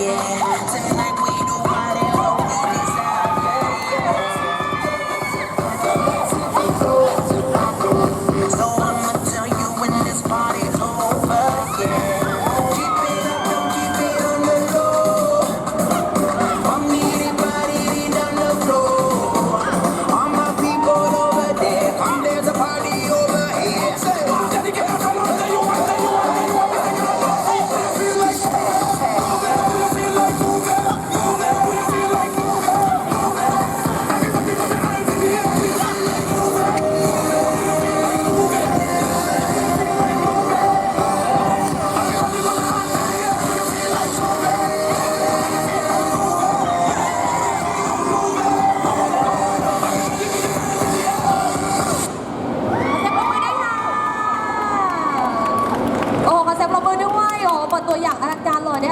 yeah. ตัวอย่างอลังการเลยนะคะ